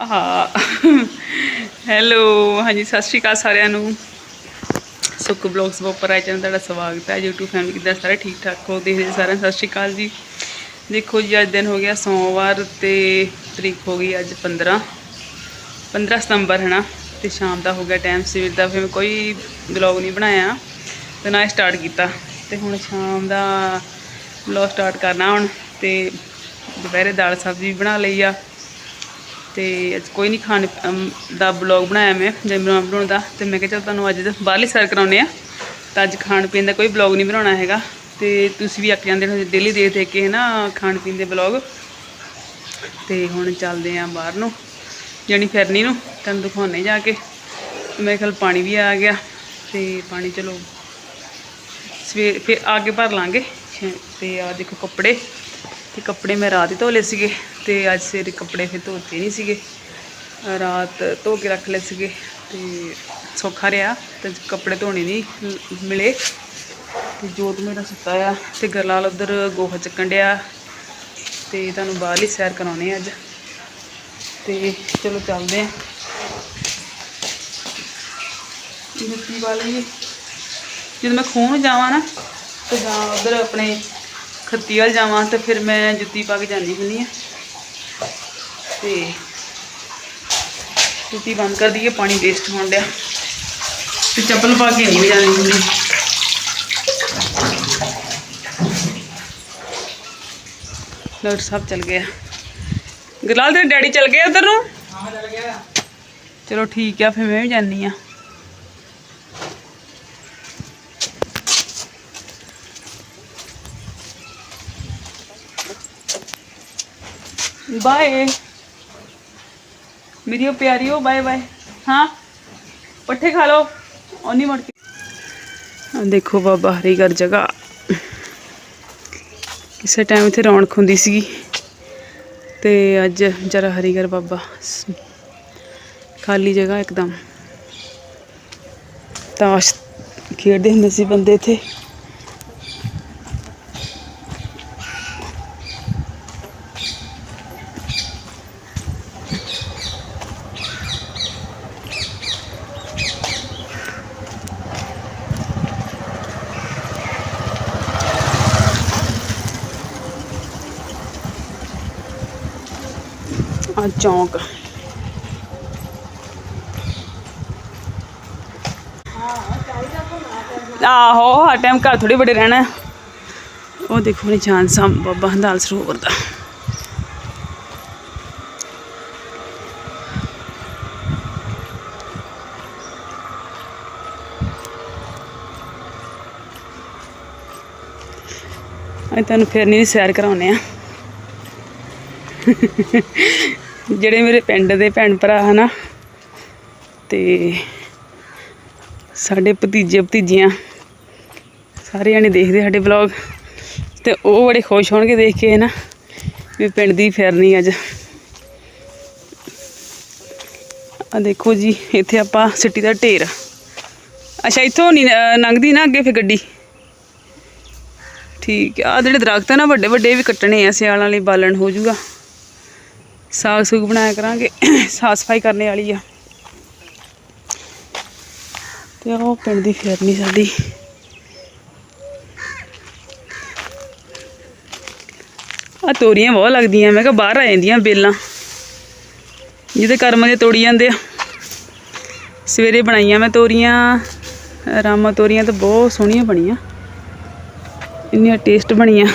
ਹਾਂ ਹੈਲੋ ਹਾਂਜੀ, ਸਤਿ ਸ਼੍ਰੀ ਅਕਾਲ ਸਾਰਿਆਂ ਨੂੰ। ਸੁੱਕ ਬਲੌਗਸ ਉੱਪਰ ਆਏ ਚੈਨਲ ਤੁਹਾਡਾ ਸਵਾਗਤ ਹੈ। YouTube ਫੈਮਿਲੀ ਕਿੱਦਾਂ, ਸਾਰੇ ਠੀਕ ਠਾਕ ਹੋ ਦੇਖਦੇ ਸਾਰਿਆਂ ਨੂੰ ਸਤਿ ਸ਼੍ਰੀ ਅਕਾਲ ਜੀ। ਦੇਖੋ ਜੀ, ਅੱਜ ਦਿਨ ਹੋ ਗਿਆ ਸੋਮਵਾਰ ਤੇ ਤਰੀਕ ਹੋ ਗਈ ਅੱਜ 15 15 ਸਤੰਬਰ, ਹੈ ਨਾ? ਤੇ ਸ਼ਾਮ ਦਾ ਹੋ ਗਿਆ ਟਾਈਮ ਸਵੇਰ ਦਾ। ਫਿਰ ਮੈਂ ਕੋਈ ਬਲੌਗ ਨਹੀਂ ਬਣਾਇਆ, ਤੇ ਨਾ ਸਟਾਰਟ ਕੀਤਾ। ਤੇ ਹੁਣ ਸ਼ਾਮ ਦਾ ਬਲੌਗ ਸਟਾਰਟ ਕਰਨਾ ਹੁਣ, ਤੇ ਦੁਪਹਿਰੇ ਦਾਲ ਸਬਜ਼ੀ ਵੀ ਬਣਾ ਲਈ ਆ। ਤੇ ਅੱਜ ਕੋਈ ਨਹੀਂ ਖਾਣ ਦਾ ਬਲੌਗ ਬਣਾਇਆ ਮੈਂ ਜੈਮਰਾ ਬਣਾਉਣ ਦਾ, ਤੇ ਮੈਂ ਕਿਹਾ ਚਲ ਤੁਹਾਨੂੰ ਅੱਜ ਬਾਹਰਲੀ ਸੈਰ ਕਰਾਉਨੇ ਆ ਤਾਂ ਅੱਜ ਖਾਣ ਪੀਣ ਦਾ ਕੋਈ ਬਲੌਗ ਨਹੀਂ ਬਣਾਉਣਾ ਹੈਗਾ। ਤੇ ਤੁਸੀਂ ਵੀ ਅੱਕ ਜਾਂਦੇ ਹੋ ਡੇਲੀ ਦੇਖ ਦੇਖ ਕੇ ਹੈ ਨਾ ਖਾਣ ਪੀਣ ਦੇ ਬਲੌਗ ਤੇ ਹੁਣ ਚੱਲਦੇ ਆ ਬਾਹਰ ਨੂੰ, ਜਾਣੀ ਫਿਰਨੀ ਨੂੰ, ਤੁਹਾਨੂੰ ਦਿਖਾਉਣੇ ਜਾ ਕੇ। ਤੇ ਮੇਰੇ ਖਿਆਲ ਪਾਣੀ ਵੀ ਆ ਗਿਆ, ਤੇ ਪਾਣੀ ਚਲੋ ਸਵੇਰ ਫਿਰ ਆ ਕੇ ਭਰ ਲਾਂਗੇ। ਤੇ ਆ ਦੇਖੋ ਕੱਪੜੇ, ਤੇ ਕੱਪੜੇ ਮੈਂ ਰਾਤ ਹੀ ਧੋ ਲਏ ਸੀਗੇ। ਤੇ ਅੱਜ ਸਵੇਰੇ ਕੱਪੜੇ ਫਿਰ ਧੋਤੇ ਨਹੀਂ ਸੀਗੇ। ਰਾਤ ਧੋ ਕੇ ਰੱਖ ਲਏ ਸੀਗੇ ਤੇ ਸੌਖਾ ਰਿਹਾ ਤੇ ਕੱਪੜੇ ਧੋਣੇ ਨਹੀਂ ਮਿਲੇ। ਤੇ ਜੋਤ ਮੇਰਾ ਸੁੱਤਾ ਆ ਤੇ ਗਰਲਾਲ ਉਧਰ ਗੋਹਾ ਚੱਕਣ ਡਿਆ ਤੇ ਤੁਹਾਨੂੰ ਬਾਹਰਲੀ ਸੈਰ ਕਰਾਉਣੇ ਅੱਜ। ਤੇ ਚਲੋ ਚੱਲਦੇ ਆ। ਜੁੱਤੀ ਵਾਲੀ ਜਦੋਂ ਮੈਂ ਖੂਹ ਜਾਵਾਂ ਨਾ ਤੇ ਜਾਂ ਉਧਰ ਆਪਣੇ ਖੱਤੀ ਵੱਲ ਜਾਵਾਂ ਤੇ ਫਿਰ ਮੈਂ ਜੁੱਤੀ ਪਾ ਕੇ ਜਾਂਦੀ ਹੁੰਦੀ ਆ। ਤੇ ਜੁੱਤੀ ਬੰਦ ਕਰ ਦਈਏ ਪਾਣੀ ਵੇਸਟ ਹੋਣ ਡਿਆ। ਤੇ ਚੱਪਲ ਪਾ ਕੇ ਨਹੀਂ ਜਾਂਦੀ ਹੁੰਦੀ। ਡਾਕਟਰ ਸਾਹਿਬ ਚਲ ਗਏ ਆ ਗਰਲਾਲ ਤੇਰੇ ਡੈਡੀ ਚਲ ਗਏ ਉਧਰ ਨੂੰ? ਹਾਂ ਚਲ ਗਿਆ। ਚਲੋ ਠੀਕ ਆ ਫਿਰ ਮੈਂ ਵੀ ਜਾਨੀ ਆ। ਬਾਏ ਮੇਰੀ ਉਹ ਪਿਆਰੀ ਹੋ ਬਾਏ ਬਾਏ ਹਾਂ, ਪੱਠੇ ਖਾ ਲਓ। ਔਨੀ ਮੁੜ ਕੇ। ਆ ਦੇਖੋ ਬਾਬਾ ਹਰੀਗਰ ਜਗ੍ਹਾ। ਕਿਸੇ ਟਾਈਮ ਇੱਥੇ ਰੌਣਕ ਹੁੰਦੀ ਸੀਗੀ। ਤੇ ਅੱਜ ਜਰਾ ਹਰੀਗਰ ਬਾਬਾ ਖਾਲੀ ਜਗ੍ਹਾ ਇੱਕਦਮ। ਤਾਸ਼ ਖੇਡਦੇ ਹੁੰਦੇ ਸੀ ਬੰਦੇ ਇੱਥੇ। ਆ ਚੌਂਕ। ਆਹੋ, ਹਰ ਟਾਈਮ ਘਰ ਥੋੜੀ ਬੜੇ ਰਹਿਣਾ। ਉਹ ਦੇਖੋ ਨਿਸ਼ਾਨ ਸਾਂ ਬਾਬਾ ਹੰਦਾਲ ਸਰੋਵਰ ਦਾ। ਅੱਜ ਤੁਹਾਨੂੰ ਫਿਰਨੀ ਦੀ ਸੈਰ ਕਰਾਉਨੇ ਆ। ਜਿਹੜੇ ਮੇਰੇ ਪਿੰਡ ਦੇ ਭੈਣ ਭਰਾ ਹਨਾ, ਤੇ ਸਾਡੇ ਭਤੀਜੇ ਭਤੀਜੀਆਂ ਸਾਰੇ ਜਾਣੇ ਦੇਖਦੇ ਸਾਡੇ ਵਲੌਗ ਤੇ ਉਹ ਬੜੇ ਖੁਸ਼ ਹੋਣਗੇ ਦੇਖ ਕੇ ਨਾ ਵੀ ਪਿੰਡ ਦੀ ਫਿਰਨੀ ਅੱਜ। ਆ ਦੇਖੋ ਜੀ, ਇੱਥੇ ਆਪਾਂ ਸਿੱਟੀ ਦਾ ਢੇਰ। ਅੱਛਾ, ਇੱਥੋਂ ਨਹੀਂ ਲੰਘਦੀ ਨਾ ਅੱਗੇ ਫਿਰ ਗੱਡੀ। ਠੀਕ ਆ, ਆਹ ਜਿਹੜੇ ਦਰਖਤ ਆ ਨਾ ਵੱਡੇ ਵੱਡੇ ਵੀ ਕੱਟਣੇ ਆ, ਸਿਆਲਾਂ ਲਈ ਬਾਲਣ ਹੋ ਜਾਊਗਾ ਸਾਗ ਸੁਗ ਬਣਾਇਆ ਕਰਾਂਗੇ, ਸਾਫ਼ ਸਫ਼ਾਈ ਕਰਨੇ ਵਾਲੀ ਆ। ਤੇ ਉਹ ਪਿੰਡ ਦੀ ਫੇਰਨੀ ਸਾਡੀ ਆ ਤੋਰੀਆਂ ਬਹੁਤ ਲੱਗਦੀਆਂ, ਮੈਂ ਕਿਹਾ ਬਾਹਰ ਆ ਜਾਂਦੀਆਂ ਬੇਲਾਂ। ਜਿਹਦੇ ਕਰਮਾਂ ਦੇ ਤੋੜੀ ਜਾਂਦੇ ਆ। ਸਵੇਰੇ ਬਣਾਈਆਂ ਮੈਂ ਤੋਰੀਆਂ, ਰਾਮਾ ਤੋਰੀਆਂ ਤਾਂ ਬਹੁਤ ਸੋਹਣੀਆਂ ਬਣੀਆਂ। ਇੰਨੀਆਂ ਟੇਸਟ ਬਣੀਆਂ।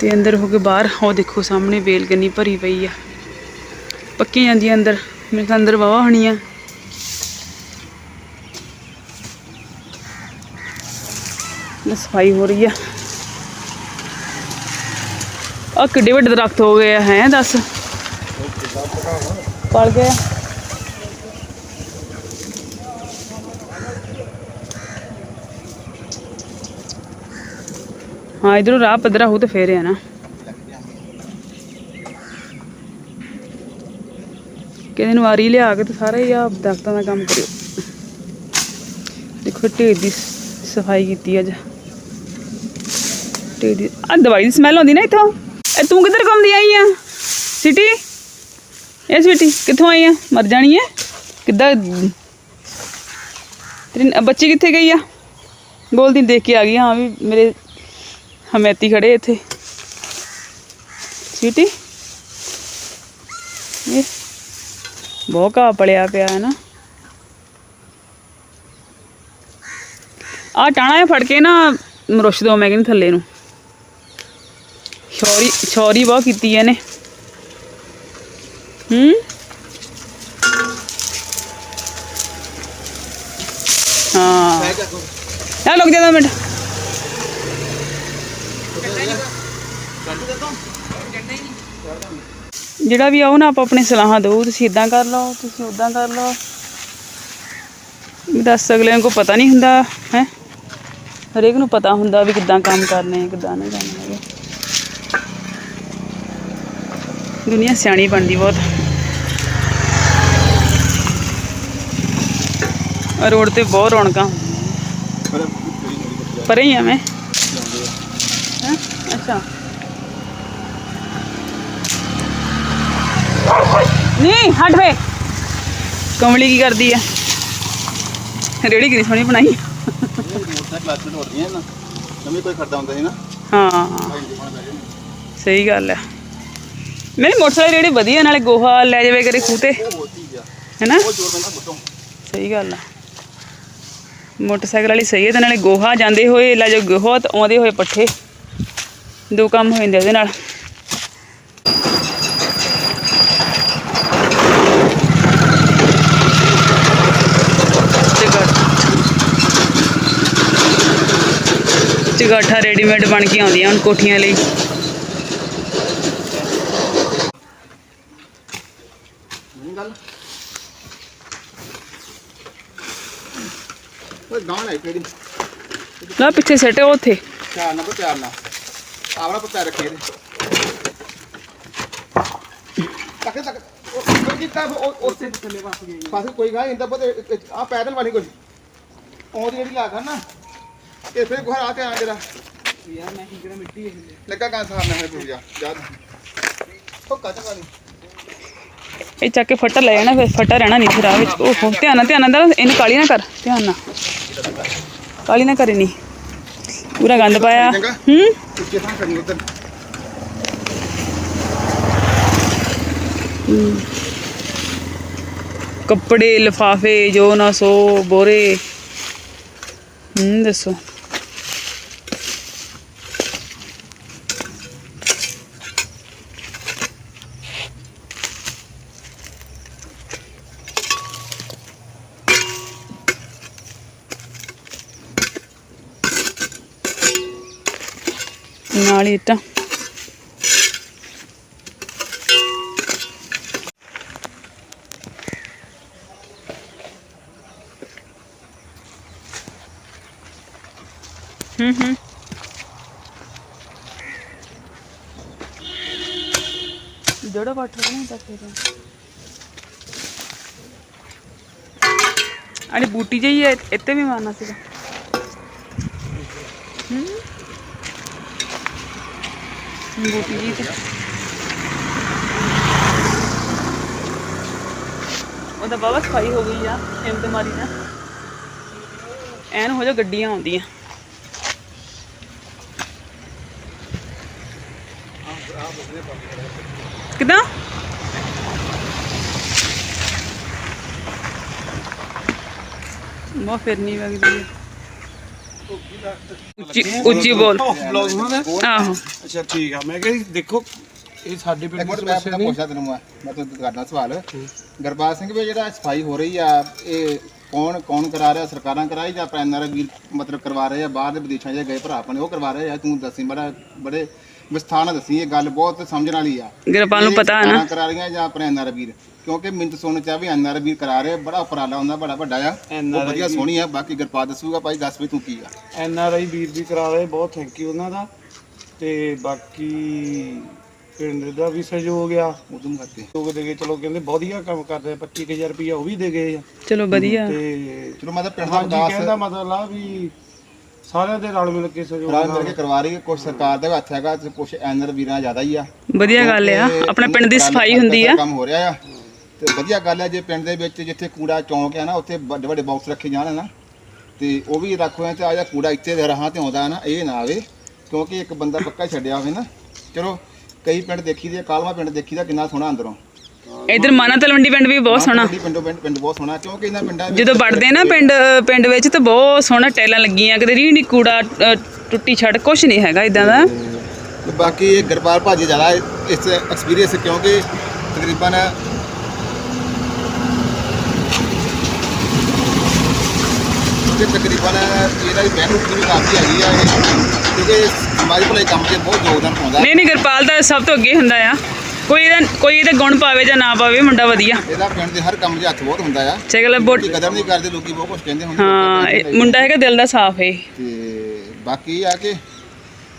ਤੇ ਅੰਦਰ ਹੋ ਕੇ ਬਾਹਰ ਉਹ ਦੇਖੋ ਸਾਹਮਣੇ ਵੇਲ ਕਿੰਨੀ ਭਰੀ ਪਈ ਆ। ਪੱਕੀ ਜਾਂਦੀ ਆ ਅੰਦਰ। ਮੇਰੇ ਤਾਂ ਅੰਦਰ ਵਾਵਾ ਹੋਣੀ ਆ। ਸਫ਼ਾਈ ਹੋ ਰਹੀ ਆ। ਆ ਕਿੱਡੇ ਵੱਡੇ ਦਰਖਤ ਹੋ ਗਏ ਆ, ਹੈ ਦੱਸ? ਪੜ ਗਏ ਹਾਂ, ਇਧਰੋਂ ਰਾਹ ਪੱਧਰਾ ਹੋ ਤੇ ਫੇਰ ਆ ਨਾ। ਕਿਸੇ ਨੂੰ ਵਾਰੀ ਲਿਆ ਕੇ ਤੇ ਸਾਰਾ ਹੀ ਆ ਦਰਖਤਾਂ ਦਾ ਕੰਮ ਕਰਿਓ। ਦੇਖੋ, ਢੇਰ ਦੀ ਸਫ਼ਾਈ ਕੀਤੀ ਅੱਜ। ਚਿੱਟੇ ਦੀ ਆ ਦਵਾਈ ਦੀ ਸਮੈਲ ਆਉਂਦੀ ਨਾ ਇੱਥੋਂ। ਇਹ ਤੂੰ ਕਿੱਧਰ ਘੁੰਮਦੀ ਆਈ ਆ? ਸਿਟੀ? ਇਹ ਸਿਟੀ, ਕਿੱਥੋਂ ਆਈ ਆ? ਮਰ ਜਾਣੀ ਹੈ ਕਿੱਦਾਂ? ਤੇਰੀ ਬੱਚੀ ਕਿੱਥੇ ਗਈ ਆ? ਬੋਲਦੀ ਦੇਖ ਕੇ ਆ ਗਈ, ਹਾਂ ਵੀ ਮੇਰੇ ਹਮੈਤੀ ਖੜੇ ਇੱਥੇ ਸਿਟੀ? ਇਹ ਬਹੁਤ ਘਾਹ ਪਲਿਆ ਪਿਆ ਹੈ ਨਾ। ਆ ਟਾਣਾ ਫੜ ਕੇ ਨਾ ਮਰੁੱਸ਼ ਦੋ ਮੈਂ ਕਹਿੰਦੀ ਥੱਲੇ ਨੂੰ। ਛੋਰੀ ਛੋਰੀ ਬਹੁਤ ਕੀਤੀ ਇਹਨੇ। ਹੂੰ? ਹਾਂ। ਆ ਲੁਕ ਜਾ ਦੋ ਮਿੰਟ। ਜਿਹੜਾ ਵੀ ਆਉ ਨਾ, ਆਪ ਆਪਣੀ ਸਲਾਹਾਂ ਦਿਓ। ਤੁਸੀਂ ਇਦਾਂ ਕਰ ਲਓ, ਤੁਸੀਂ ਉਦਾਂ ਕਰ ਲਓ। ਦੱਸ ਅਗਲੇ ਨੂੰ ਕੋਈ ਪਤਾ ਨਹੀਂ ਹੁੰਦਾ, ਹੈ? ਹਰੇਕ ਨੂੰ ਪਤਾ ਹੁੰਦਾ ਵੀ ਕਿੱਦਾਂ ਕੰਮ ਕਰਨੇ, ਕਿੱਦਾਂ ਨਹੀਂ ਕਰਨੇ ਹੈਗੇ। ਦੁਨੀਆ ਸਿਆਣੀ ਬਣਦੀ ਬਹੁਤ। ਰੋਡ ਤੇ ਬਹੁਤ ਰੌਣਕਾਂ ਪਰੇ ਹੀ ਆ ਮੈਂ। ਹੈਂ? ਅੱਛਾ। ਨਹੀਂ, ਹਟ ਵੇ। ਕਮਲੀ ਕੀ ਕਰਦੀ ਆ? ਰੇੜੀ ਕਿੰਨੀ ਸੋਹਣੀ ਬਣਾਈ। ਹਾਂ। ਸਹੀ ਗੱਲ ਆ। ਮੇਰੇ ਮੋਟਰਸਾਈਕਲ ਰੇੜੀ ਵਧੀਆ, ਨਾਲੇ ਗੋਹਾ ਲੈ ਜਾਵੇ ਕਰੇ ਖੂਹ ਹੈਨਾ? ਸਹੀ ਗੱਲ ਆ। ਮੋਟਰਸਾਈਕਲ ਵਾਲੀ ਸਹੀ ਹੈ ਤੇ ਨਾਲੇ ਗੋਹਾ ਜਾਂਦੇ ਹੋਏ, ਲੈ ਜਾਓ ਗੋਹਾ ਆਉਂਦੇ ਹੋਏ ਪੱਠੇ। ਦੋ ਕੰਮ ਹੋ ਜਾਂਦੇ ਉਹਦੇ ਨਾਲ। ਚਗਾਠਾ ਰੈਡੀਮੇਡ ਬਣ ਕੇ ਆਉਂਦੀਆਂ ਹੁਣ ਕੋਠੀਆਂ ਲਈ। ਉਹ ਲਾ ਪਿੱਛੇ ਸੱਟੇ ਉੱਥੇ। ਚਾਰ ਨੰਬਰ ਚਾਰ ਨਾ। ਪਤਾ ਰੱਖੇ ਇਹਦੇ। ਤੱਕ ਤੱਕ ਉਹ ਕੋਈ ਕੀਤਾ ਉਹ ਉਸੇ ਥੱਲੇ ਵਸ ਗਈ ਪਾਸੇ ਕੋਈ ਗਾਂ ਇੰਦਾ ਬਤੇ ਆ ਪੈਦਲ ਵਾਲੀ ਕੋਈ ਉਹਦੀ ਜਿਹੜੀ ਲਾਗਾ ਨਾ ਫਿਰ ਗੁਹਰ ਆ ਕੇ ਆ ਜਰਾ ਯਾਰ ਮੈਂ ਕੀ ਕਰਾਂ ਮਿੱਟੀ ਲੱਗਾ ਕਾਂ ਸਾਹਮਣੇ ਹੈ ਜਾ। ਇਹ ਚੱਕ ਕੇ ਫੱਟਾ ਲੈ ਜਾਣਾ ਫਿਰ ਫੱਟਾ ਰਹਿਣਾ ਨਹੀਂ ਫਿਰ ਆ ਵਿੱਚ। ਓਹੋ ਧਿਆਨ ਨਾਲ ਧਿਆਨ ਨਾਲ ਇਹਨੂੰ ਕਾਲੀ ਨਾ ਕਰ ਧਿਆਨ ਨਾਲ। ਕਾਲੀ ਨਾ ਕਰੇ ਨਹੀਂ ਪੂਰਾ ਗੰਦ ਪਾਇਆ। ਹੂੰ? ਉੱਚੇ ਥਾਂ ਕਰਨੀ ਉਧਰ। ਕੱਪੜੇ ਲਫਾਫੇ ਜੋ ਨਾ ਸੋ ਬੋਰੇ। ਹੂੰ ਦੱਸੋ। ਹੀ ਇੱਟਾਂ ਹੂੰ ਹੂੰ ਜਿਹੜਾ ਵਾਟਰ ਨਹੀਂ ਹੁੰਦਾ ਫਿਰ ਅਰੇ ਬੂਟੀ ਜਿਹੀ ਹੈ ਇੱਥੇ ਵੀ ਮਾਰਨਾ ਸੀਗਾ ਬੂਟੀ ਜੀ ਤੇ। ਉਹਦਾ ਬਾਬਾ ਸਫ਼ਾਈ ਹੋ ਗਈ ਆ ਹਿੰਮਤ ਮਾਰੀ ਨਾ। ਐਨ ਹੋ ਜਾ ਗੱਡੀਆਂ ਆਉਂਦੀਆਂ। ਕਿਦਾਂ? ਮਾ ਫਿਰ ਨਹੀਂ ਵਗਦੀ। ਉੱਚੀ ਉੱਚੀ ਬੋਲ। ਬਲੌਗ ਉਹਨਾਂ ਦਾ ਆਹੋ। ਅੱਛਾ ਠੀਕ ਆ। ਮੈਂ ਕਿਹਾ ਜੀ ਦੇਖੋ ਇਹ ਸਾਡੇ ਪਿੰਡ ਇੱਕ ਦੀ ਮਿੰਟ ਮੈਂ ਆਪਣਾ ਪੁੱਛਦਾ ਤੈਨੂੰ ਮੈਂ। ਮੈਂ ਤੁਹਾਨੂੰ ਕਰਦਾ ਸਵਾਲ। ਗਰਬਾਜ ਸਿੰਘ ਵੀ ਜਿਹੜਾ ਸਫ਼ਾਈ ਹੋ ਰਹੀ ਆ ਇਹ ਕੌਣ ਕੌਣ ਕਰਾ ਰਿਹਾ? ਸਰਕਾਰਾਂ ਕਰਾਈ ਜਾਂ ਪੈਨਰ ਵੀਰ ਮਤਲਬ ਕਰਵਾ ਰਹੇ ਆ? ਬਾਹਰ ਦੇ ਵਿਦੇਸ਼ਾਂ 'ਚ ਗਏ ਭਰਾ ਆਪਣੇ ਉਹ ਕਰਵਾ ਰਹੇ ਆ? ਤੂੰ ਦੱਸੀ ਬੜਾ ਬੜੇ ਵਿਸਥਾਰ ਨਾਲ ਦੱਸੀ ਇਹ ਗੱਲ ਬਹੁਤ ਸਮਝਣ ਵਾਲੀ ਆ। ਗੁਰਪਾਲ ਨੂੰ ਇਹ ਪਤਾ ਹੈ ਨਾ। ਕਰਾ ਰਹੀਆਂ ਜਾਂ ਆਪਣੇ ਐਨਆਰ ਵੀਰ? ਕਿਉਂਕਿ ਮਿੰਟ ਸੁਣਨ ਚ ਆ ਵੀ ਐਨਆਰ ਵੀਰ ਕਰਾ ਰਹੇ ਬੜਾ ਉਪਰਾਲਾ ਹੁੰਦਾ ਬੜਾ ਵੱਡਾ ਆ। ਉਹ ਵਧੀਆ ਸੋਹਣੀ ਆ ਬਾਕੀ ਗਰਪਾ ਦੱਸੂਗਾ ਭਾਈ ਦੱਸ ਵੀ ਤੂੰ ਕੀ ਆ। ਐਨ ਆਰ ਆਈ ਵੀਰ ਵੀ ਕਰਾ ਰਹੇ ਬਹੁਤ ਥੈਂਕ ਯੂ ਉਹਨਾਂ ਦਾ। ਤੇ ਬਾਕੀ ਪਿੰਡ ਦਾ ਵੀ ਸਹਿਯੋਗ ਆ। ਉਦੋਂ ਕਰਕੇ ਲੋਕ ਦੇ ਗਏ ਚਲੋ ਕਹਿੰਦੇ ਵਧੀਆ ਕੰਮ ਕਰਦੇ ਆ 25000 ਰੁਪਇਆ ਉਹ ਵੀ ਦੇ ਗਏ ਆ। ਚਲੋ ਵਧੀਆ। ਤੇ ਚਲੋ ਮੈਂ ਤਾਂ ਪਿੰਡ ਦਾ ਵਿਕਾਸ ਕਹਿੰਦਾ ਮਤਲਬ ਆ ਵੀ ਸਾਰਿਆਂ ਦੇ ਰਲ ਮਿਲ ਕੇ ਸਹਿਯੋਗ ਰਲ ਮਿਲ ਨਾਲ। ਕੇ ਕਰਵਾ ਰਹੀ ਹੈ। ਕੁਝ ਸਰਕਾਰ ਦੇ ਹੱਥ ਹੈਗਾ ਤੇ ਕੁਝ ਐਨਰ ਵੀਰਾਂ ਜ਼ਿਆਦਾ ਹੀ ਆ। ਵਧੀਆ ਗੱਲ ਆ। ਆਪਣੇ ਪਿੰਡ ਦੀ ਸਫ਼ਾਈ ਨਾਲ ਹੁੰਦੀ ਆ। ਕੰਮ ਹੋ ਰਿਹਾ ਆ। ਤੇ ਵਧੀਆ ਗੱਲ ਹੈ ਜੇ ਪਿੰਡ ਦੇ ਵਿੱਚ ਜਿੱਥੇ ਕੂੜਾ ਚੌਂਕ ਆ ਨਾ ਉੱਥੇ ਵੱਡੇ ਵੱਡੇ ਬਾਕਸ ਰੱਖੇ ਜਾਣ ਨਾ ਤੇ ਉਹ ਵੀ ਰੱਖੋ ਤੇ ਆ ਜਾ ਕੂੜਾ ਇੱਥੇ ਦੇ ਰਹਾਂ ਤੇ ਆਉਂਦਾ ਨਾ ਇਹ ਨਾ ਆਵੇ। ਕਿਉਂਕਿ ਇੱਕ ਬੰਦਾ ਪੱਕਾ ਛੱਡਿਆ ਹੋਵੇ ਨਾ। ਚਲੋ ਕਈ ਪਿੰਡ ਦੇਖੀ ਦੇ ਕਾਲਮਾ ਪਿੰਡ ਦੇਖੀ ਦਾ ਕਿੰਨਾ ਸੋਹਣਾ ਅੰਦਰੋਂ। ਇਧਰ ਮਾਨਾ ਤਲਵੰਡੀ ਪਿੰਡ ਵੀ ਬਹੁਤ ਸੋਹਣਾ। ਪਿੰਡੋਂ ਪਿੰਡ ਪਿੰਡ ਬਹੁਤ ਸੋਹਣਾ ਕਿਉਂਕਿ ਇਹਨਾਂ ਪਿੰਡਾਂ ਜਦੋਂ ਵੜਦੇ ਨਾ ਪਿੰਡ ਪਿੰਡ ਵਿੱਚ ਤਾਂ ਬਹੁਤ ਸੋਹਣਾ ਟੈਲਾਂ ਲੱਗੀਆਂ ਕਿਤੇ ਰੀ ਨਹੀਂ ਕੂੜਾ ਟੁੱਟੀ ਛੜ ਕੁਛ ਨਹੀਂ ਹੈਗਾ ਇਦਾਂ ਦਾ। ਤੇ ਬਾਕੀ ਇਹ ਗਰਪਾਲ ਭਾਜੀ ਜ਼ਿਆਦਾ ਇਸ ਐਕਸਪੀਰੀਅੰਸ ਕਿਉਂਕਿ ਤਕਰੀਬਨ ਤੇ ਤਕਰੀਬਨ ਇਹਦਾ ਵੀ ਮਿਹਨਤ ਵੀ ਕਾਫੀ ਹੈਗੀ ਆ ਇਹ ਕਿਉਂਕਿ ਸਮਾਜ ਭਲਾਈ ਕੰਮ 'ਚ ਬਹੁਤ ਯੋਗਦਾਨ ਪਾਉਂਦਾ। ਨਹੀਂ ਨਹੀਂ ਗੁਰਪਾਲ ਦਾ ਸਭ ਤੋਂ ਅੱਗੇ ਹੁੰਦਾ ਆ। ਕੋਈ ਇਹਦਾ ਕੋਈ ਇਹਦਾ ਗੁਣ ਪਾਵੇ ਜਾਂ ਨਾ ਪਾਵੇ ਮੁੰਡਾ ਵਧੀਆ। ਇਹਦਾ ਪਿੰਡ ਦੇ ਹਰ ਕੰਮ 'ਚ ਹੱਥ ਬਹੁਤ ਹੁੰਦਾ ਆ। ਚਗਲ ਬੋਟ ਲੋਕੀ ਕਦਰ ਨਹੀਂ ਕਰਦੇ ਲੋਕੀ ਬਹੁਤ ਕੁਝ ਕਹਿੰਦੇ ਹੁੰਦੇ ਹਾਂ ਇਹ ਮੁੰਡਾ ਹੈਗਾ ਦਿਲ ਦਾ ਸਾਫ਼ ਹੈ ਤੇ ਬਾਕੀ ਆ ਕਿ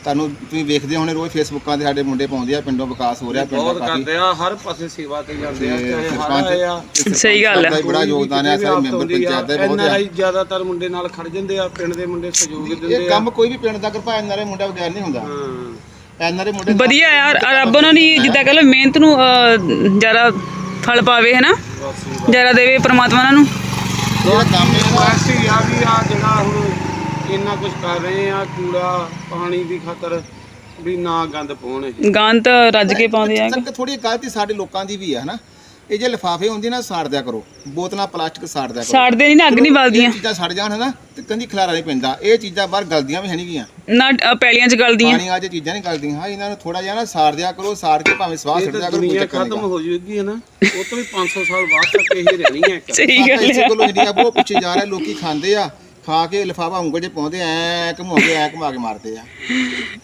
ਤੁਹਾਨੂੰ ਤੁਸੀਂ ਵੇਖਦੇ ਹੋਣੇ ਰੋਜ਼ ਫੇਸਬੁੱਕਾਂ ਤੇ ਸਾਡੇ ਮੁੰਡੇ ਪਾਉਂਦੇ ਆ ਪਿੰਡੋਂ ਵਿਕਾਸ ਹੋ ਰਿਹਾ ਪਿੰਡ ਦਾ ਬਹੁਤ ਕਾਫੀ ਕਰਦੇ ਆ ਹਰ ਪਾਸੇ ਸੇਵਾ ਤੇ ਜਾਂਦੇ ਆ ਚਾਹੇ ਹਰ ਸਰਪੰਚ ਆਏ ਆ। ਤੇ ਸਹੀ ਗੱਲ ਹੈ। ਸਰਪੰਚ ਦਾ ਵੀ ਬੜਾ ਯੋਗਦਾਨ ਹੈ ਸਾਰੇ ਮੈਂਬਰ ਪੰਚਾਇਤ ਦਾ ਵੀ ਬਹੁਤ ਐਨਆਰਆਈ ਹੈ ਜ਼ਿਆਦਾਤਰ ਮੁੰਡੇ ਨਾਲ ਖੜ ਜਾਂਦੇ ਆ ਪਿੰਡ ਦੇ ਮੁੰਡੇ ਸਹਿਯੋਗ ਦਿੰਦੇ ਇਹ ਆ। ਕੰਮ ਕੋਈ ਵੀ ਪਿੰਡ ਦਾ ਕਰਪਾ ਐਨਆਰਏ ਮੁੰਡਾ ਬਗੈਰ ਨਹੀਂ ਹੁੰਦਾ। ਹਾਂ। ਐਨਆਰਏ ਮੁੰਡੇ ਵਧੀਆ ਯਾਰ ਰੱਬ ਉਹਨਾਂ ਦੀ ਜਿੱਦਾਂ ਕਹ ਮਿਹਨਤ ਨੂੰ ਜ਼ਿਆਦਾ ਫਲ ਪਾਵੇ ਹੈ ਨਾ ਬਸ ਜ਼ਿਆਦਾ ਦੇਵੇ ਪ੍ਰਮਾਤਮਾ ਉਹਨਾਂ ਨੂੰ। ਜਿਹੜਾ ਕੰਮ ਹੈ ਨਾ ਐਸੀ ਆ ਵੀ ਆ ਜਿਹੜਾ ਹੁਣ ਇੰਨਾ ਕੁਝ ਕਰ ਰਹੇ ਆ ਕੂੜਾ ਪਾਣੀ ਦੀ ਖਾਤਰ ਵੀ ਨਾ ਗੰਦ ਪਾਉਣ ਇਹ। ਗਾਂ ਤਾਂ ਰੱਜ ਕੇ ਪਾਉਂਦੇ ਆ। ਥੋੜੀ ਗਲਤੀ ਸਾਡੇ ਲੋਕਾਂ ਦੀ ਵੀ ਹੈ ਹਨਾ? ਇਹ ਜੇ ਲਿਫਾਫੇ ਹੁੰਦੇ ਨਾ ਸਾੜ ਦਿਆ ਕਰੋ। ਬੋਤਲਾਂ ਪਲਾਸਟਿਕ ਸਾੜ ਦਿਆ ਕਰੋ। ਸਾੜਦੇ ਨਹੀਂ ਨਾ ਅੱਗ ਨਹੀਂ ਬਲਦੀਆਂ। ਇਹ ਚੀਜ਼ਾਂ ਸੜ ਜਾਣ ਹਨਾ ਤੇ ਕੰਦੀ ਖਲਾਰਾ ਨਹੀਂ ਪੈਂਦਾ। ਇਹ ਚੀਜ਼ਾਂ ਬਾਹਰ ਗਲਦੀਆਂ ਵੀ ਹੈ ਨਹੀਂ ਗੀਆਂ। ਨਾ ਅ, ਪੈਲੀਆਂ 'ਚ ਗਲਦੀਆਂ। ਪਾਣੀ ਆ ਜੇ ਚੀਜ਼ਾਂ ਨਹੀਂ ਗਲਦੀਆਂ। ਹਾਂ ਇਹਨਾਂ ਨੂੰ ਥੋੜਾ ਜਿਹਾ ਨਾ ਸਾੜ ਦਿਆ ਕਰੋ ਸਾੜ ਕੇ ਭਾਵੇਂ ਸਵਾਹ ਇਹ ਛੱਡ ਦਿਆ ਤਾਂ ਕਰੋ ਕੋਈ ਦੁਨੀਆ ਚੱਕਰ ਖਤਮ ਨਹੀਂ ਹੋ ਜੂਗੀ ਹੈ ਨਾ। ਉਹ ਤੋਂ ਵੀ 500 ਸਾਲ ਬਾਅਦ ਤੱਕ ਇਹ ਰਹਿਣੀ ਹੈ ਇੱਕ। ਸਹੀ ਗੱਲ ਇਸੇ ਹੈ। ਕੋਲੋਂ ਇੰਡੀਆ ਬਹੁਤ ਪਿੱਛੇ ਜਾ ਰਿਹਾ ਲੋਕੀ ਖਾਂਦੇ ਆ। ਖਾ ਕੇ ਲਿਫਾਫਾ ਉਂਗਲ 'ਚ ਪਾਉਂਦੇ ਐ ਘੁਮਾ ਕੇ ਐ ਘੁਮਾ ਕੇ ਮਾਰਦੇ ਆ।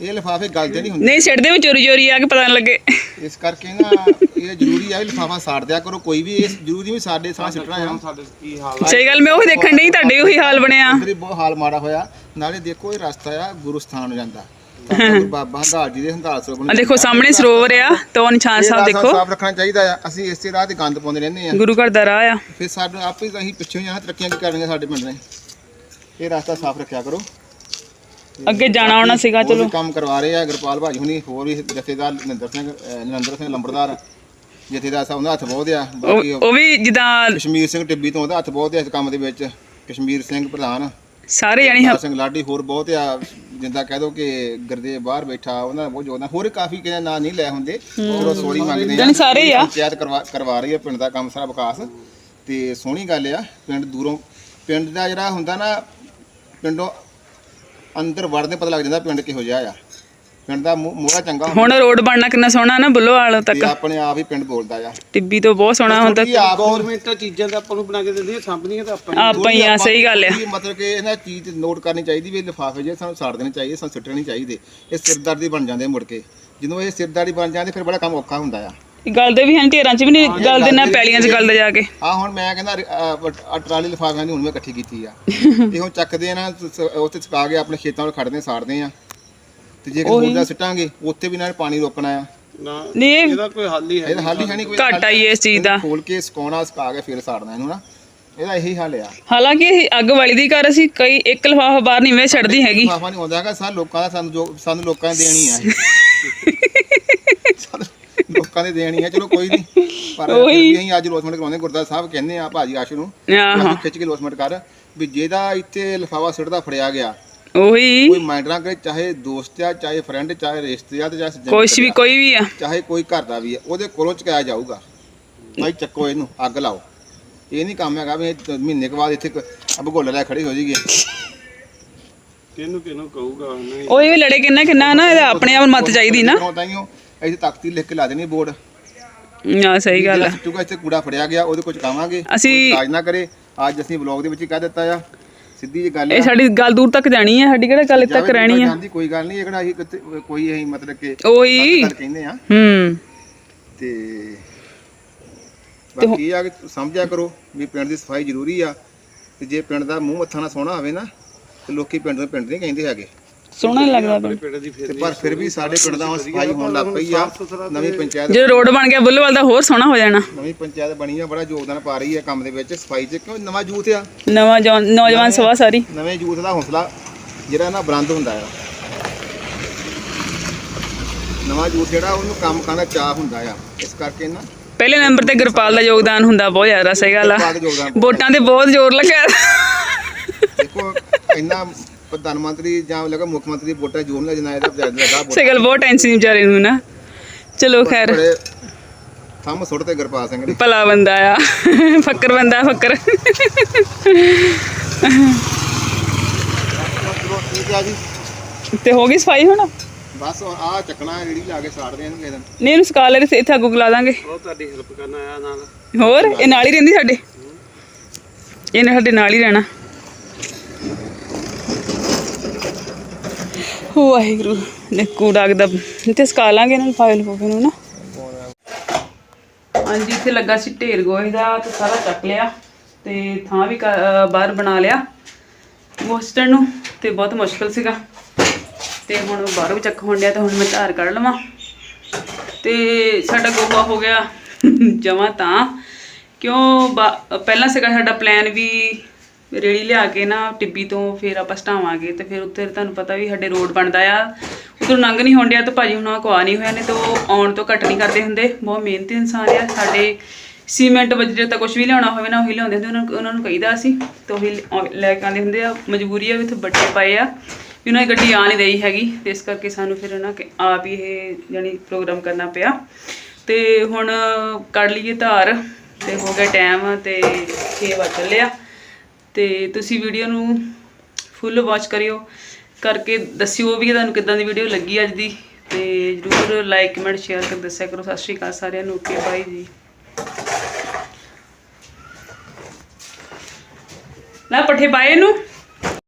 ਇਹ ਲਿਫਾਫੇ ਗਲਦੇ ਨਹੀਂ ਹੁੰਦੇ। ਨਹੀਂ ਸਿੱਟਦੇ ਵੀ ਚੋਰੀ ਚੋਰੀ ਆ ਕੇ ਪਤਾ ਨਾ ਲੱਗੇ। ਇਸ ਕਰਕੇ ਨਾ ਇਹ ਜ਼ਰੂਰੀ ਆ ਵੀ ਲਿਫਾਫਾ ਸਾੜ ਦਿਆ ਕਰੋ ਕੋਈ ਵੀ ਇਹ ਜ਼ਰੂਰੀ ਵੀ ਸਾਡੇ ਸਾਹ ਸਿੱਟਣਾ ਆ। ਸਾਡੇ ਕੀ ਹਾਲ ਆ? ਸਹੀ ਗੱਲ ਮੈਂ ਉਹ ਦੇਖਣ ਨਹੀਂ ਤੁਹਾਡੇ ਉਹੀ ਹਾਲ ਬਣਿਆ। ਹੀ ਬਹੁਤ ਹਾਲ ਮਾੜਾ ਹੋਇਆ। ਨਾਲੇ ਦੇਖੋ ਇਹ ਰਸਤਾ ਆ ਗੁਰੂ ਸਥਾਨ ਨੂੰ ਜਾਂਦਾ ਬਾਬਾ ਹੰਦਾਲ ਜੀ ਦੇ ਹੰਦਾਲ ਸਰੋਵਰ ਆ ਦੇਖੋ ਸਾਹਮਣੇ ਸਰੋਵਰ ਆ ਤੋਂ ਨਿਸ਼ਾਨ ਸਾਹਿਬ ਦੇਖੋ। ਸਾਫ਼ ਰੱਖਣਾ ਚਾਹੀਦਾ ਆ। ਅਸੀਂ ਇਸੇ ਰਾਹ ਤੇ ਗੰਦ ਪਾਉਂਦੇ ਰਹਿੰਦੇ ਆ। ਗੁਰੂ ਘਰ ਦਾ ਰਾਹ ਆ। ਫਿਰ ਸਾਨੂੰ ਆਪੇ ਅਸੀਂ ਪਿੱਛੇ ਜਾਣਾ ਤਰੱਕੀਆਂ ਕੀ ਕਰਨੀਆਂ ਸਾਡੇ ਪਿੰਡ ਨੇ। ਇਹ ਰਸਤਾ ਸਾਫ਼ ਰੱਖਿਆ ਕਰੋ। ਅੱਗੇ ਜਾਣਾ ਆਉਣਾ ਸੀਗਾ ਹੋਰ ਵੀ ਚਲੋ। ਕੰਮ ਕਰਵਾ ਰਹੇ ਆ ਗੁਰਪਾਲ ਭਾਜੀ ਹੁਣੀ ਹੋਰ ਵੀ ਜਥੇਦਾਰ ਨਿੰਦਰ ਸਿੰਘ ਅਹ ਨਿਰੰਦਰ ਸਿੰਘ ਲੰਬੜਦਾਰ। ਜਥੇਦਾਰ ਸਾਹਿਬ ਦਾ ਹੱਥ ਬਹੁਤ ਆ ਬਾਕੀ ਉਹ ਉਹ ਵੀ ਜਿੱਦਾਂ ਕਸ਼ਮੀਰ ਸਿੰਘ ਟਿੱਬੀ ਤੋਂ ਉਹਦਾ ਹੱਥ ਬਹੁਤ ਆ ਇਸ ਕੰਮ ਦੇ ਵਿੱਚ ਕਸ਼ਮੀਰ ਸਿੰਘ ਪ੍ਰਧਾਨ। ਸਾਰੇ ਜਾਣੀ ਹਰ ਸਿੰਘ ਲਾਡੀ ਹੋਰ ਬਹੁਤ ਆ ਜਿੰਦਾ ਕਹਿ ਦੋ ਕਿ ਗੁਰਦੇਵ ਬਾਹਰ ਬੈਠਾ ਉਹਨਾਂ ਦਾ ਬਹੁਤ ਯੋਗਦਾਨ ਹੋਰ ਕਾਫੀ ਕਿਹਨਾਂ ਨਾਂ ਨਹੀਂ ਲੈ ਹੁੰਦੇ ਉਹ ਸੋਰੀ ਮੰਗਦੇ ਜਾਣੀ ਸਾਰੇ ਹੀ ਆ। ਪੰਚਾਇਤ ਕਰਵਾ ਕਰਵਾ ਰਹੀ ਹੈ ਪਿੰਡ ਦਾ ਕੰਮ ਸਾਰਾ ਵਿਕਾਸ। ਤੇ ਸੋਹਣੀ ਗੱਲ ਆ ਪਿੰਡ ਦੂਰੋਂ ਪਿੰਡ ਦਾ ਜਿਹੜਾ ਹੁੰਦਾ ਨਾ ਪਿੰਡੋਂ ਅੰਦਰ ਵੜਦੇ ਪਤਾ ਲੱਗ ਜਾਂਦਾ ਪਿੰਡ ਕਿਹੋ ਜਿਹਾ ਆ। ਪਿੰਡ ਦਾ ਮੂੰਹ- ਮੋਹਰਾ ਚੰਗਾ ਹੁੰਦਾ। ਹੁਣ ਰੋਡ ਬਣਨਾ ਕਿੰਨਾ ਸੋਹਣਾ ਨਾ ਬੁੱਲੋਵਾਲ ਤੱਕ। ਤੇ ਆਪਣੇ ਆਪ ਹੀ ਪਿੰਡ ਬੋਲਦਾ ਆ। ਟਿੱਬੀ ਤੋਂ ਬਹੁਤ ਸੋਹਣਾ ਹੁਣ ਤੱਕ। ਕੀ ਆਪ ਗਵਰਨਮੈਂਟ ਚੀਜ਼ਾਂ ਤਾਂ ਆਪਾਂ ਨੂੰ ਬਣਾ ਕੇ ਦਿੰਦੀ ਹੈ ਸਾਂਭਣੀਆਂ ਤਾਂ ਆਪਾਂ ਹੀ। ਆਪਾਂ ਹੀ ਆ ਸਹੀ ਗੱਲ ਆ। ਕੀ ਮਤਲਬ ਕਿ ਇਹਨਾਂ ਚੀਜ਼ ਨੋਟ ਕਰਨੀ ਚਾਹੀਦੀ ਵੀ ਲਿਫਾਫੇ ਜੇ ਸਾਨੂੰ ਸਾੜ ਦੇਣੇ ਚਾਹੀਦੇ ਸਾਨੂੰ ਸੁੱਟਣੇ ਨਹੀਂ ਚਾਹੀਦੇ। ਇਹ ਸਿਰਦਰਦੀ ਬਣ ਜਾਂਦੇ ਮੁੜ ਕੇ। ਜਦੋਂ ਇਹ ਸਿਰਦਰਦੀ ਬਣ ਜਾਂਦੇ ਫਿਰ ਬੜਾ ਕੰਮ ਔਖਾ ਹੁੰਦਾ ਆ। ਗਲਦੇ ਵੀ ਹਨ ਢੇਰਾਂ 'ਚ ਵੀ ਨਹੀਂ ਗਲਦੇ ਨਾ ਪੈਲੀਆਂ 'ਚ ਗਲਦੇ ਜਾ ਕੇ। ਆ ਹੁਣ ਮੈਂ ਕਹਿੰਦਾ ਅਹ, ਟਰਾਲੀ ਲਿਫਾਫਿਆਂ ਦੀ ਹੁਣ ਮੈਂ ਇਕੱਠੀ ਕੀਤੀ ਆ। ਇਹ ਹੁਣ ਚੱਕਦੇ ਆ ਨਾ ਉੱਥੇ ਚਕਾ ਕੇ ਆਪਣੇ ਖੇਤਾਂ ਵਿੱਚ ਖੜਦੇ ਸਾੜਦੇ ਆ। ਤੇ ਜੇ ਕੋਈ ਦਾ ਸਿੱਟਾਂਗੇ ਉੱਥੇ ਵੀ ਨਾਲ ਪਾਣੀ ਰੋਕਣਾ ਆ। ਨਾ ਨਹੀਂ ਇਹ ਇਹਦਾ ਕੋਈ ਹੱਲ ਹੀ ਹੈ ਇਹਦਾ ਹੱਲ ਹੀ ਹੈ ਨਹੀਂ ਕੋਈ ਘਾਟਾ ਹੀ ਇਸ ਚੀਜ਼ ਦਾ। ਖੋਲ ਕੇ ਸੁਕਾਉਣਾ ਸੁਕਾ ਕੇ ਫਿਰ ਸਾੜਨਾ ਇਹਨੂੰ ਨਾ। ਇਹਦਾ ਇਹੀ ਹੱਲ ਆ। ਹਾਲਾਂਕਿ ਇਹ ਅੱਗ ਵਾਲੀ ਦੀ ਘਰ ਅਸੀਂ ਕਈ ਇੱਕ ਲਫਾਫਾ ਬਾਹਰ ਨਹੀਂ ਵੇ ਛੱਡਦੀ ਹੈਗੀ। ਲਿਫਾਫਾ ਨਹੀਂ ਆਉਂਦਾ ਹੈਗਾ ਸਾਨੂੰ ਲੋਕਾਂ ਦਾ ਸਾਨੂੰ ਜੋ ਸਾਨੂੰ ਲੋਕਾਂ ਨੇ ਦੇਣੀ ਆ ਇਹ। ਲੋਕਾਂ ਨੇ ਦੇਣੀ ਆ ਚਲੋ ਕੋਈ ਨਹੀਂ ਪਰ ਫਿਰ ਵੀ ਅਸੀਂ ਅੱਜ ਲੋਸਮੈਂਟ ਕਰਾਉਂਦੇ ਗੁਰਦਾਸ ਸਾਹਿਬ ਕਹਿੰਦੇ ਆ ਭਾਜੀ ਆਸ਼ ਨੂੰ ਆਹਾਂ। ਅਸੀਂ ਖਿੱਚ ਕੇ ਲੋਸਮੈਂਟ ਕਰ ਵੀ ਜਿਹਦਾ ਇੱਥੇ ਲਿਫਾਫਾ ਸਿੱਟਦਾ ਫੜਿਆ ਗਿਆ ਉਹੀ। ਕੋਈ ਮਾਈਂਡਰਾਂ ਕਰੇ ਚਾਹੇ ਦੋਸਤ ਆ ਚਾਹੇ ਫਰੈਂਡ ਚਾਹੇ ਰਿਸ਼ਤੇਦਾਰ ਤੇ ਚਾਹੇ ਸੱਜਣ ਕੁਛ ਵੀ ਕੋਈ ਵੀ ਆ। ਚਾਹੇ ਕੋਈ ਘਰ ਦਾ ਵੀ ਆ ਉਹਦੇ ਕੋਲੋਂ ਚਕਾਇਆ ਜਾਊਗਾ। ਭਾਈ ਚੱਕੋ ਇਹਨੂੰ ਅੱਗ ਲਾਓ। ਇਹ ਨਹੀਂ ਕੰਮ ਹੈਗਾ ਵੀ ਇਹ ਮਹੀਨੇ ਕੁ ਬਾਅਦ ਇੱਥੇ ਭਗੋਲੇ ਲੈ ਖੜੀ ਹੋ ਜਾਈਏ। ਕਿਹਨੂੰ ਕਿਹਨੂੰ ਕਹੂਗਾ ਨਹੀਂ ਉਹ ਇਹ ਲੜੇ ਕਿੰਨਾ ਕਿੰਨਾ ਨਾ ਇਹਦਾ ਆਪਣੇ ਆਪ ਮਤ ਚਾਹੀਦੀ ਨਾ। ਤਾਈਓ? ਅਸੀਂ ਤਖਤੀ ਲਿਖ ਕੇ ਲਾ ਦੇਣੀ ਬੋਰਡ। ਆ ਸਹੀ ਗੱਲ ਆ। ਸਿੱਟੂਗਾ ਇੱਥੇ ਕੂੜਾ ਫੜਿਆ ਗਿਆ ਉਹਦੇ ਕੁਝ ਕਾਵਾਂਗੇ ਅਸੀਂ ਕਾਜ ਨਾ ਕਰੇ। ਅੱਜ ਅਸੀਂ ਵਲੌਗ ਦੇ ਵਿੱਚ ਹੀ ਕਹਿ ਦਿੱਤਾ ਆ। ਸਿੱਧੀ ਜੀ ਗੱਲ ਇਹ ਸਾਡੀ ਗੱਲ ਦੂਰ ਤੱਕ ਜਾਣੀ ਆ ਸਾਡੀ ਕਿਹੜਾ ਗੱਲ ਇੱਥੇ ਤੱਕ ਰਹਿਣੀ ਆ? ਜਾਂਦੀ ਕੋਈ ਗੱਲ ਨਹੀਂ ਇਹ ਕਿਹੜਾ ਅਸੀਂ ਕੋਈ ਅਸੀਂ ਮਤਲਬ ਕਿ ਉਹੀ। ਕਹਿੰਦੇ ਆ। ਹੂੰ। ਤੇ ਬਾਕੀ ਆ ਕਿ ਸਮਝਿਆ ਕਰੋ ਵੀ ਪਿੰਡ ਦੀ ਸਫ਼ਾਈ ਜ਼ਰੂਰੀ ਆ। ਤੇ ਜੇ ਪਿੰਡ ਦਾ ਮੂੰਹ ਮੱਥਾ ਨਾ ਸੋਹਣਾ ਹੋਵੇ ਨਾ ਤੇ ਲੋਕੀ ਪਿੰਡ ਨੂੰ ਪਿੰਡ ਨਹੀਂ ਕਹਿੰਦੇ ਹੈਗੇ। ਸੋਹਣਾ ਲੱਗਦਾ ਪਿੰਡ। ਤੇ ਪਰ ਫਿਰ ਵੀ ਸਾਡੇ ਪਿੰਡ ਦਾ ਹੁਣ ਸਫ਼ਾਈ ਹੋਣ ਲੱਗ ਪਈ ਆ ਨਵੀਂ ਪੰਚਾਇਤ ਜਦੋਂ ਰੋਡ ਬਣ ਗਿਆ ਬੁੱਲੋਵਾਲ ਦਾ ਹੋਰ ਸੋਹਣਾ ਹੋ ਜਾਣਾ। ਨਵੀਂ ਪੰਚਾਇਤ ਬਣੀ ਆ ਬੜਾ ਯੋਗਦਾਨ ਪਾ ਰਹੀ ਆ ਕੰਮ ਦੇ ਵਿੱਚ ਸਫ਼ਾਈ 'ਚ। ਕਿਉਂ ਨਵਾਂ ਯੂਥ ਆ? ਨਵਾਂ ਜਵਾਨ- ਨੌਜਵਾਨ ਸਵਾ ਸਾਰੀ। ਨਵੇਂ ਯੂਥ ਦਾ ਹੌਸਲਾ ਜਿਹੜਾ ਨਾ ਬਰੰਦ ਹੁੰਦਾ ਆ। ਨਵਾਂ ਜੂਟ ਜਿਹੜਾ ਉਹਨੂੰ ਕੰਮ ਕਰਨ ਦਾ ਚਾਹ ਹੁੰਦਾ ਆ। ਇਸ ਕਰਕੇ ਨਾ ਪਹਿਲੇ ਨੰਬਰ ਤੇ ਗੁਰਪਾਲ ਦਾ ਯੋਗਦਾਨ ਹੁੰਦਾ ਬਹੁਤ ਜ਼ਿਆਦਾ ਸਹੀ ਗੱਲ ਆ। ਗੁਰਪਾਲ ਦਾ ਯੋਗਦਾਨ ਬਹੁਤ ਵੋਟਾਂ ਤੇ ਬਹੁਤ ਜ਼ੋਰ ਲੱਗਾ। ਦੇਖੋ ਇੰਨਾ ਪ੍ਰਧਾਨ ਮੰਤਰੀ ਜਾਂ ਲਗਾ ਮੁੱਖ ਮੰਤਰੀ ਦੀ ਵੋਟਾਂ ਜੋਨ ਲੈ ਜਨਾ ਇਹਦਾ ਜ਼ਿਆਦਾ ਵੋਟ ਸਹੀ ਗੱਲ ਬਹੁਤ ਟੈਨਸ਼ਨ ਵਿਚਾਰੇ ਨੂੰ ਨਾ ਚਲੋ ਖੈਰ ਥੰਮ ਸੁੱਟ ਤੇ ਗੁਰਪਾਲ ਸਿੰਘ ਨੇ ਭਲਾ ਬੰਦਾ ਆ ਫੱਕਰ ਬੰਦਾ ਫੱਕਰ ਆ ਤੇ ਹੋ ਗਈ ਸਫ਼ਾਈ ਹੁਣ ਬਸ ਆ ਚੱਕਣਾ ਜਿਹੜੀ ਲਾ ਕੇ ਸਾੜ ਦੇ ਇਹਨੂੰ ਕਿਸੇ ਦਿਨ ਨਹੀਂ ਇਹਨੂੰ ਸਕਾ ਲੈ ਇੱਥੇ ਅੱਗੂ ਲਾ ਦਾਂਗੇ ਉਹ ਤੁਹਾਡੀ ਹੈਲਪ ਕਰਨ ਆਇਆ ਨਾਲ। ਹੋਰ ਇਹ ਨਾਲ ਹੀ ਰਹਿੰਦੀ ਸਾਡੇ? ਇਹਨੇ ਸਾਡੇ ਨਾਲ ਹੀ ਰਹਿਣਾ। ਵਾਹਿਗੁਰੂ, ਨੇ ਕੂੜਾ ਦਾ ਤੇ ਸਕਾ ਲਾਂਗੇ ਇਹਨਾਂ ਨੂੰ ਫਾਈਲ ਫੋਫੇ ਨੂੰ ਨਾ। ਹਾਂਜੀ, ਇੱਥੇ ਲੱਗਾ ਸੀ ਢੇਰ ਗੋਹੇ ਦਾ, ਤੇ ਸਾਰਾ ਚੱਕ ਲਿਆ, ਤੇ ਥਾਂ ਵੀ ਕ- ਬਾਹਰ ਬਣਾ ਲਿਆ ਮੋਸਟਰ ਨੂੰ, ਤੇ ਬਹੁਤ ਮੁਸ਼ਕਲ ਸੀਗਾ। ਤੇ ਹੁਣ ਬਾਹਰੋਂ ਚੱਕ ਹੋਣ ਡਿਆ, ਤੇ ਹੁਣ ਮੈਂ ਧਾਰ ਕੱਢ ਲਵਾਂ। ਤੇ ਸਾਡਾ ਗੋਹਾ ਹੋ ਗਿਆ, ਜਮਾ ਤਾਂ। ਕਿਉਂ ਬਾ- ਪਹਿਲਾਂ ਸੀਗਾ ਸਾਡਾ ਪਲਾਨ ਵੀ ਰੇੜੀ ਲਿਆ ਕੇ ਨਾ ਟਿੱਬੀ ਤੋਂ ਫਿਰ ਆਪਾਂ ਸਟਾਵਾਂਗੇ ਤੇ ਫਿਰ ਉੱਥੇ ਤੁਹਾਨੂੰ ਪਤਾ ਵੀ ਸਾਡੇ ਰੋਡ ਬਣਦਾ ਆ। ਉਧਰ ਨੰਗ ਨਹੀਂ ਹੋਣ ਡਿਆ ਤਾਂ ਭਾਜੀ ਹੁਣ ਕਵਾ ਨਹੀਂ ਹੋਇਆ ਨੇ ਤਾਂ ਉਹ ਆਉਣ ਤੋਂ ਘੱਟ ਨਹੀਂ ਕਰਦੇ ਹੁੰਦੇ। ਬਹੁਤ ਮਿਹਨਤੀ ਇਨਸਾਨ ਆ, ਸਾਡੇ ਸੀਮੈਂਟ ਵਜਰੇ ਤਾਂ ਕੁਝ ਵੀ ਲਿਆਉਣਾ ਹੋਵੇ ਨਾ, ਉਹੀ ਲਿਆਉਂਦੇ ਹੁੰਦੇ, ਉਹਨਾਂ ਨੂੰ ਉਹਨਾਂ ਨੂੰ ਕਹੀਦਾ ਸੀ ਤਾਂ ਉਹੀ ਲਿਆ- ਲੈ ਕੇ ਆਉਂਦੇ ਹੁੰਦੇ ਆ। ਮਜਬੂਰੀ ਆ ਵੀ ਇੱਥੇ ਬੱਟੇ ਪਏ ਆ, ਵੀ ਉਹਨਾਂ ਦੀ ਗੱਡੀ ਆ ਨਹੀਂ ਰਹੀ ਹੈਗੀ। ਤੇ ਇਸ ਕਰਕੇ ਸਾਨੂੰ ਫਿਰ ਉਹਨਾਂ ਕੇ ਆਪ ਹੀ ਇਹ ਜਾਨੀ ਪ੍ਰੋਗਰਾਮ ਕਰਨਾ ਪਿਆ। ਤੇ ਹੁਣ ਕੱਢ ਲਈਏ ਧਾਰ, ਤੇ ਹੋ ਗਿਆ ਟਾਈਮ ਤੇ 6 ਵਜ ਚੱਲਿਆ ਤੇ ਤੁਸੀਂ ਵੀਡੀਓ ਨੂੰ ਫੁੱਲ ਵਾਚ ਕਰਿਓ। ਕਰਕੇ ਦੱਸਿਓ ਵੀ ਤੁਹਾਨੂੰ ਕਿੱਦਾਂ ਦੀ ਵੀਡੀਓ ਲੱਗੀ ਅੱਜ ਦੀ। ਤੇ ਜਰੂਰ ਲਾਈਕ ਕਮੈਂਟ ਸ਼ੇਅਰ ਕਰ ਦੱਸਿਆ ਕਰੋ। ਸਤਿ ਸ਼੍ਰੀ ਅਕਾਲ ਸਾਰਿਆਂ ਨੂੰ। ਓਕੇ ਬਾਈ ਜੀ। ਲੈ ਪੱਠੇ ਪਾਏ ਇਹਨੂੰ?